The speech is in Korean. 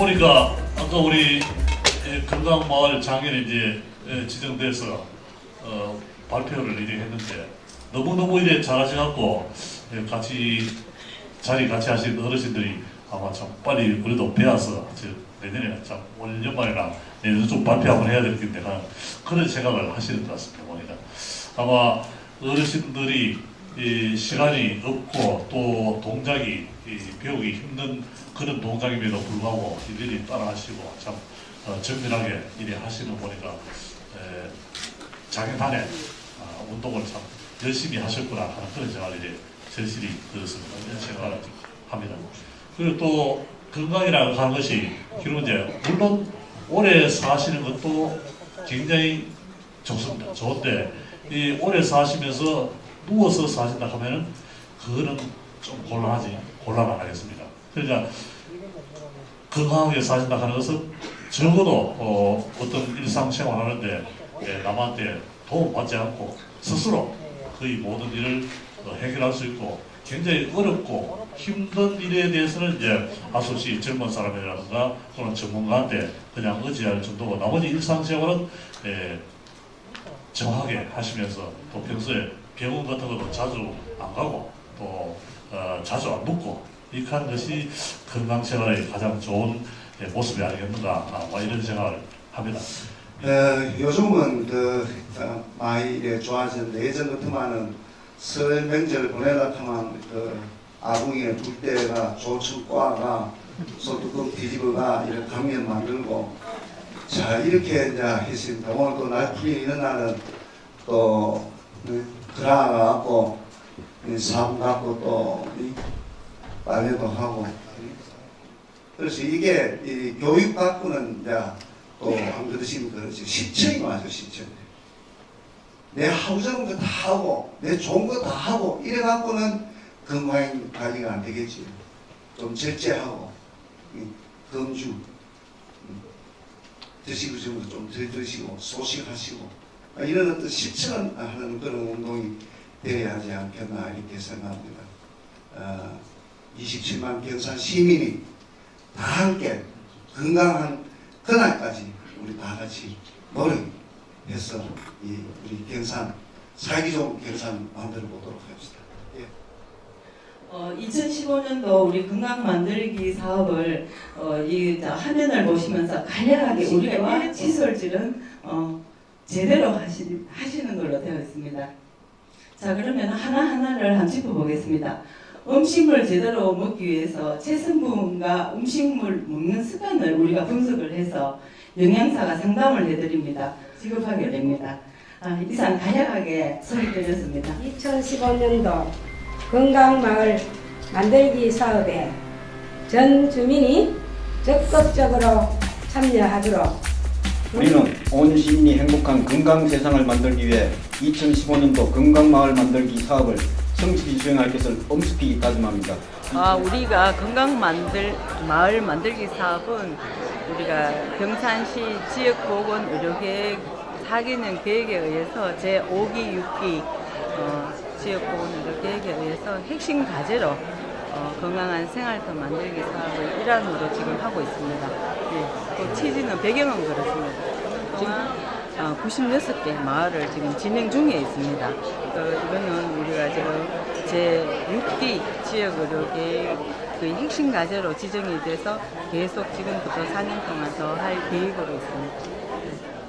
보니까 아까 우리 예, 건강마을 장애인 이제 예, 지정돼서 어, 발표를 이제 했는데 너무너무 이제 잘하셔갖고 예, 같이 자리 같이 하신 어르신들이 아마 참 빨리 그래도 배워서 저 내년에 참 올 연말이나 내년 좀 발표 한번 해야 될 텐데 그런 생각을 하시는 것 같습니다 보니까. 아마 어르신들이 이 시간이 없고 또 동작이 이 배우기 힘든 그런 동작임에도 불구하고 일일이 따라하시고 참 어, 정밀하게 일에 하시는 거 보니까 에, 장애단에 아, 운동을 참 열심히 하셨구나 하는 그런 생각을 이제 절실히 들었습니다. 이런 생각을 합니다. 그리고 또 건강이라고 하는 것이 결국 이제 물론 오래 사시는 것도 굉장히 좋습니다. 좋은데 이 오래 사시면서 누워서 사신다 하면은 그거는 좀 곤란하지 곤란하겠습니다. 그러니까 건강하게 사신다 하는 것은 적어도 어, 어떤 일상생활 하는데 예, 남한테 도움받지 않고 스스로 거의 모든 일을 어, 해결할 수 있고 굉장히 어렵고 힘든 일에 대해서는 이제 아소시 젊은 사람이라든가 또는 전문가한테 그냥 의지할 정도고 나머지 일상생활은 예, 정확하게 하시면서 또 평소에 병원 같은 것도 자주 안 가고 또 어, 자주 안 묻고 이렇게 하는 것이 건강생활의 가장 좋은 예, 모습이 아니겠는가 아, 뭐 이런 생각을 합니다. 어, 요즘은 그 어, 많이 이래 좋아졌는데 예전 같으면은 설 명절 보내다 하면 그 아궁이에 불 때가 조축 꽈가 소뚜껑 뒤집어가 이런 강면 만들고 자 이렇게 이제 했습니다. 오늘 또 날풀이 있는 날은 또 그라 갖고 사람 갖고 또이 빨래도 하고. 그래서 이게 이 교육 받고는 또한 그릇이면 그렇지 시청이 와서 시청 내 하고 싶은 거다 하고 내 좋은 거 다 하고 이래 갖고는 건강 관리가 안 되겠지. 좀 절제하고 이 금주. 음, 드시고 싶은 거좀덜 드시고 소식하시고. 아, 이런 어떤 실천하는 그런 운동이 되어야 하지 않겠나 이렇게 생각합니다. 어, 27만 경산 시민이 다 함께 건강한 그날까지 우리 다 같이 노력해서 이 우리 경산 살기 좋은 경산 만들어 보도록 합시다. 예. 어, 2015년도 우리 건강 만들기 사업을 어, 이 자, 화면을 보시면서 간략하게 우리가 1 시설질은 어, 제대로 하시, 하시는 걸로 되어 있습니다. 자 그러면 하나하나를 한번 짚어보겠습니다. 음식물 제대로 먹기 위해서 체성분과 음식물 먹는 습관을 우리가 분석을 해서 영양사가 상담을 해드립니다. 지급하게 됩니다. 아, 이상 간략하게 소개드렸습니다. 2015년도 건강마을 만들기 사업에 전 주민이 적극적으로 참여하도록 우리는 온 시민이 행복한 건강 세상을 만들기 위해 2015년도 건강마을 만들기 사업을 성실히 수행할 것을 엄숙히 다짐합니다. 아, 우리가 건강 만들 마을 만들기 사업은 우리가 경산시 지역보건 의료계획 사기는 계획에 의해서 제 5기, 6기 어, 지역보건 의료계획에 의해서 핵심 과제로 어, 건강한 생활터 만들기 사업을 일환으로 지금 하고 있습니다. 예, 또 취지는 배경은 그렇습니다. 지금 어, 96개 마을을 지금 진행 중에 있습니다. 어, 이거는 우리가 지금 제 6기 지역의료 계획 그 핵심 과제로 지정이 돼서 계속 지금부터 4년 동안 더 할 계획으로 있습니다.